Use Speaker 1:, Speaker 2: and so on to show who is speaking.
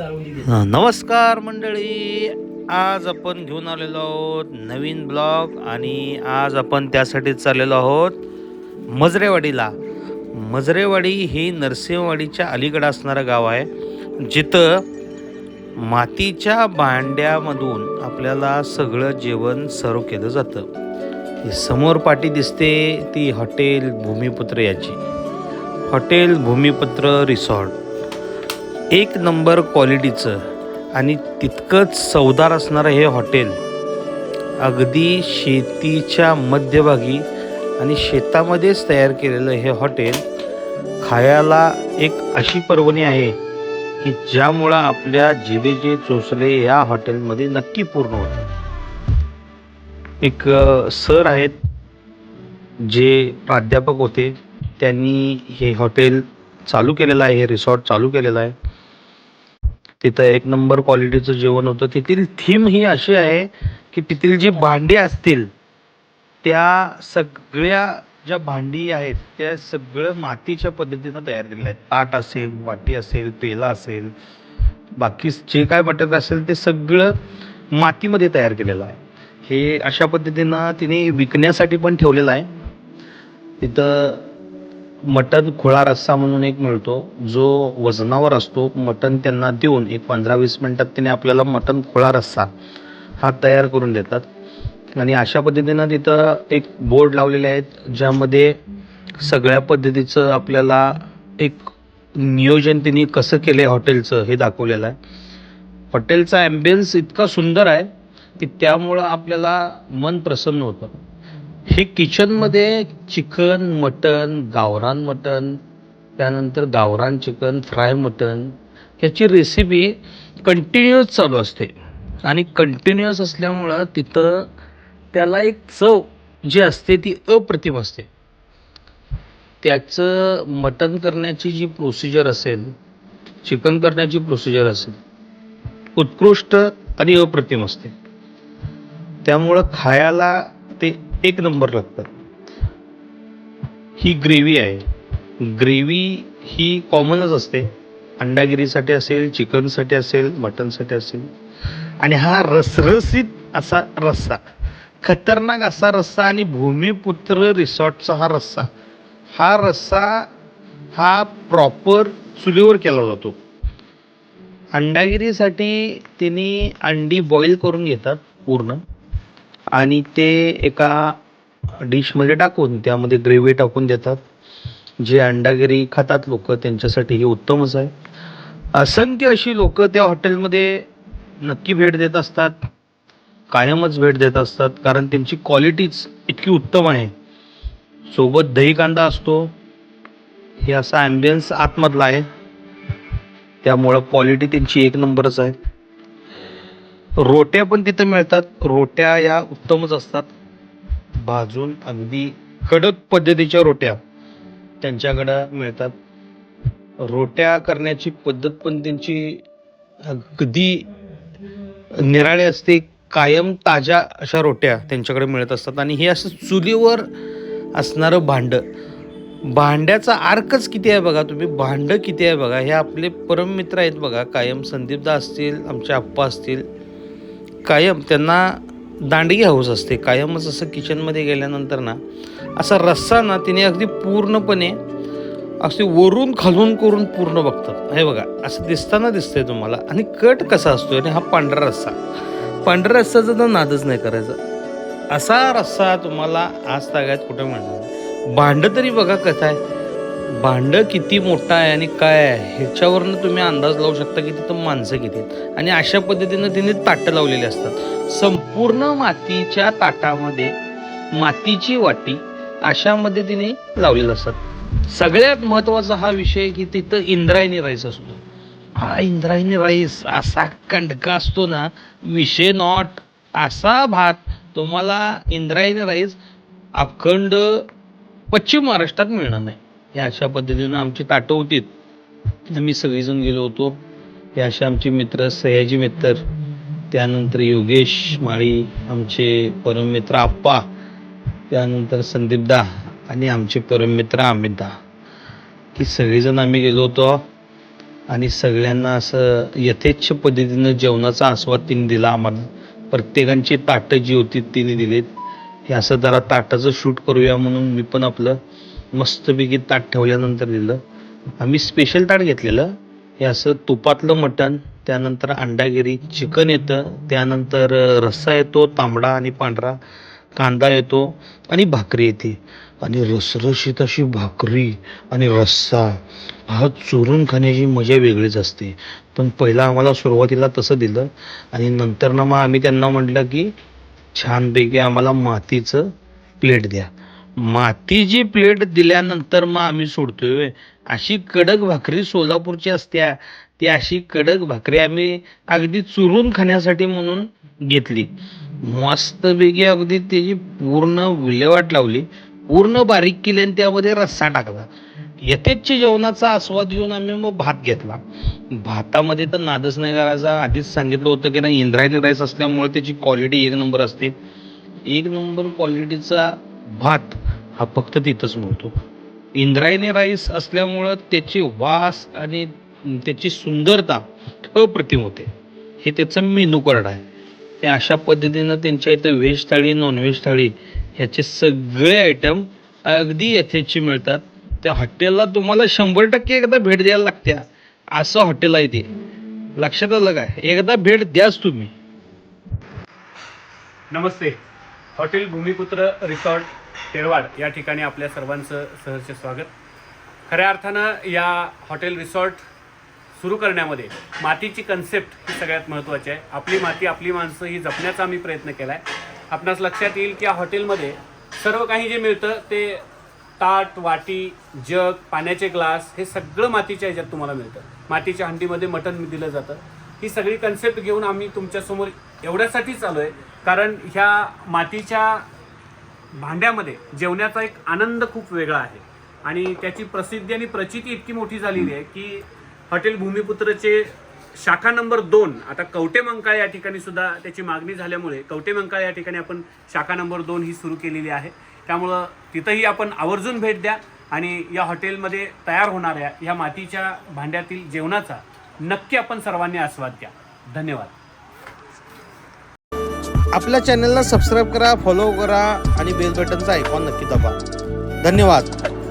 Speaker 1: नमस्कार मंडळी. आज आपण घेऊन आलेलो आहोत नवीन ब्लॉग आणि आज आपण त्यासाठी चाललेलो आहोत मजरेवाडीला. मजरेवाडी ही नरसिंहवाडीच्या अलीकडे असणारं गाव आहे. जिथं मातीच्या भांड्यामधून आपल्याला सगळं जेवण सर्व केलं जातं. समोर पाटी दिसते ती हॉटेल भूमिपुत्र याची. Hotel Bhumiputra resort. एक नंबर क्वालिटीचं आणि तितकंच चवदार असणारं हे हॉटेल अगदी शेतीच्या मध्यभागी आणि शेतामध्येच तयार केलेलं हे हॉटेल खायला एक अशी पर्वणी आहे की ज्यामुळं आपल्या जिभेचे चोचले या हॉटेलमध्ये नक्की पूर्ण होते. एक सर आहेत जे प्राध्यापक होते. त्यांनी हे हॉटेल चालू केलेलं आहे हे रिसॉर्ट चालू केलेलं आहे. तिथं एक नंबर क्वालिटीचं जेवण होतं. तिथील थीम ही अशी आहे की तिथील जी भांडी असतील त्या सगळ्या ज्या भांडी आहेत त्या सगळं मातीच्या पद्धतीनं तयार केलेल्या आहेत. ताट असेल वाटी असेल पेला असेल बाकी जे काय बटर असेल ते सगळं मातीमध्ये तयार केलेलं आहे. हे अशा पद्धतीनं तिने विकण्यासाठी पण ठेवलेलं आहे. तिथं मटन खुळा रस्सा म्हणून एक मिळतो. जो वजनावर असतो मटन त्यांना देऊन एक पंधरा वीस मिनटात त्याने आपल्याला मटन खुळा रस्सा हा तयार करून देतात. आणि अशा पद्धतीनं तिथं एक बोर्ड लावलेले आहेत ज्यामध्ये सगळ्या पद्धतीचं आपल्याला एक नियोजन त्यांनी कसं केलं आहे हॉटेलचं हे दाखवलेलं आहे. हॉटेलचा ॲम्बियन्स इतका सुंदर आहे की त्यामुळं आपल्याला मन प्रसन्न होतं. हे किचनमध्ये चिकन मटन गावरान मटन त्यानंतर गावरान चिकन फ्राय मटन ह्याची रेसिपी कंटिन्युअस चालू असते. आणि कंटिन्युअस असल्यामुळं तिथं त्याला एक चव जी असते ती अप्रतिम असते. त्याचं मटन करण्याची जी प्रोसिजर असेल चिकन करण्याची प्रोसिजर असेल उत्कृष्ट आणि अप्रतिम असते. त्यामुळं खायला एक नंबर लागतात. ही ग्रेव्ही आहे. ग्रेव्ही ही कॉमनच असते. अंडागिरीसाठी असेल चिकनसाठी असेल मटनसाठी असेल. आणि हा रसरसीत असा रस्सा खतरनाक असा रस्सा आणि भूमिपुत्र रिसॉर्टचा हा रस्सा हा रस्सा हा प्रॉपर चुलीवर केला जातो. अंडागिरीसाठी तिने अंडी बॉईल करून घेतात पूर्ण. आणि ते एका डिशमध्ये टाकून त्यामध्ये ग्रेव्ही टाकून देतात. जे अंडागिरी खातात लोक त्यांच्यासाठी हे उत्तमच आहे. असंख्य अशी लोक त्या हॉटेलमध्ये नक्की भेट देत असतात कायमच भेट देत असतात कारण त्यांची क्वालिटीच इतकी उत्तम आहे. सोबत दही कांदा असतो. हे असा ॲम्बियन्स आतमधला आहे. त्यामुळं क्वालिटी त्यांची एक नंबरच आहे. रोट्या पण तिथं मिळतात. रोट्या या उत्तमच असतात. भाजून अगदी कडक पद्धतीच्या रोट्या त्यांच्याकडं मिळतात. रोट्या करण्याची पद्धत पण त्यांची अगदी निराळी असते. कायम ताज्या अशा रोट्या त्यांच्याकडे मिळत असतात. आणि हे असं चुलीवर असणारं भांडं. भांड्याचा आर्कच किती आहे बघा तुम्ही? भांडं किती आहे बघा? हे आपले परममित्र आहेत बघा. कायम संदीपदा असतील आमचे आप्पा असतील. कायम त्यांना दांडगी हाऊस असते. कायमच असं किचनमध्ये गेल्यानंतर ना असा रस्सा ना तिने अगदी पूर्णपणे असे वरून खालून करून पूर्ण बघतात. हे बघा असं दिसताना दिसतंय तुम्हाला. आणि कट कसा असतो आणि हा पांढरा रस्सा. पांढरा रस्साचा तर नादच नाही करायचा. असा रस्सा तुम्हाला आज तागायत कुठं मिळणार? भांडं तरी बघा कथा आहे. भांडं किती मोठं आहे आणि काय आहे ह्याच्यावरनं तुम्ही अंदाज लावू शकता की तिथं माणसं किती आहेत. आणि अशा पद्धतीनं तिने ताटं लावलेली असतात. संपूर्ण मातीच्या ताटामध्ये मातीची वाटी अशामध्ये तिने लावलेलं असतात. सगळ्यात महत्त्वाचा हा विषय की तिथं इंद्रायणी राईस असतो. हा इंद्रायणी राईस असा कंडका असतो ना विषय नॉट. असा भात तुम्हाला इंद्रायणी राईस अखंड पश्चिम महाराष्ट्रात मिळणार नाही. हे अशा पद्धतीनं आमची ताटं होती आम्ही सगळेजण गेलो होतो. हे असे आमचे मित्र सयाजी मित्र त्यानंतर योगेश माळी आमचे परममित्र आप्पा त्यानंतर संदीपदा आणि आमचे परममित्र अमितदा. ही सगळेजण आम्ही गेलो होतो आणि सगळ्यांना असं यथेच्छ पद्धतीनं जेवणाचा आस्वाद तिने दिला आम्हाला. प्रत्येकांची ताटं जी होती तिने दिलीत. हे असं जरा ताटाचं शूट करूया म्हणून मी पण आपलं मस्तपैकी ताट ठेवल्यानंतर दिलं. आम्ही स्पेशल ताट घेतलेलं. हे असं तुपातलं मटण त्यानंतर अंडागिरी चिकन येतं त्यानंतर रस्सा येतो तांबडा आणि पांढरा कांदा येतो आणि भाकरी येते. आणि रसरशीत अशी भाकरी आणि रस्सा हा चोरून खाण्याची मजा वेगळीच असते. पण पहिला आम्हाला सुरुवातीला तसं दिलं आणि नंतर ना मग आम्ही त्यांना म्हटलं की छानपैकी आम्हाला मातीचं प्लेट द्या. मातीची प्लेट दिल्यानंतर मग आम्ही सोडतोय व्हय. अशी कडक भाकरी सोलापूरची असत्या ती अशी कडक भाकरी आम्ही अगदी चुरून खाण्यासाठी म्हणून घेतली. मस्तपैकी अगदी त्याची पूर्ण विल्हेवाट लावली. पूर्ण बारीक केली आणि त्यामध्ये रस्सा टाकला. यथेच्छ जेवणाचा आस्वाद घेऊन आम्ही मग भात घेतला. भातामध्ये तर नादच नाही करायचा. आधीच सांगितलं होतं की नाही इंद्रायणी राईस असल्यामुळे त्याची क्वालिटी एक नंबर असते. एक नंबर क्वालिटीचा भात हा फक्त तिथंच मिळतो. इंद्रायणी राईस असल्यामुळं त्याची वास आणि त्याची सुंदरता अप्रतिम होते. हे त्याचं मेनू कार्ड आहे. ते अशा पद्धतीनं त्यांच्या इथं व्हेज थाळी नॉनव्हेज थाळी ह्याचे सगळे आयटम अगदी यथेची मिळतात. त्या हॉटेलला तुम्हाला शंभर टक्के एकदा भेट द्यायला लागत्या. असं हॉटेल आहे ते. लक्षात आलं काय? एकदा भेट द्याच तुम्ही.
Speaker 2: नमस्ते. हॉटेल भूमिपुत्र रिसॉर्ट तेरवाड या ठिकाणी आपल्या सर्वांचं सहर्ष स्वागत. खऱ्या अर्थानं या हॉटेल रिसॉर्ट सुरू करण्यामध्ये मातीची कन्सेप्ट ही सगळ्यात महत्त्वाची आहे. आपली माती आपली माणसं ही जपण्याचा आम्ही प्रयत्न केला आहे आपणास लक्षात येईल की या हॉटेलमध्ये सर्व काही जे मिळतं ते ताट वाटी जग पाण्याचे ग्लास हे सगळं मातीच्या ह्याच्यात तुम्हाला मिळतं. मातीच्या हंडीमध्ये मटण दिलं जातं. ही सगळी कन्सेप्ट घेऊन आम्ही तुमच्यासमोर एवढ्यासाठीच आलो आहे कारण ह्या मातीच्या भांड्यामध्ये जेवण्याचा एक आनंद खूप वेगळा आहे. आणि त्याची प्रसिद्धी आणि प्रचिती इतकी मोठी झालेली आहे की हॉटेल भूमिपुत्रचे शाखा नंबर दोन आता कवटे मंकाळ या ठिकाणी सुद्धा त्याची मागणी झाल्यामुळे कवटे मंकाळ या ठिकाणी आपण शाखा नंबर दोन ही सुरू केलेली आहे. त्यामुळं तिथंही आपण आवर्जून भेट द्या आणि या हॉटेलमध्ये तयार होणाऱ्या ह्या मातीच्या भांड्यातील जेवणाचा नक्की आपण सर्वांनी आस्वाद घ्या. धन्यवाद.
Speaker 1: आपल्या चॅनलला सबस्क्राईब करा फॉलो करा आणि बेल बटनचा आयकॉन नक्की दाबा. धन्यवाद.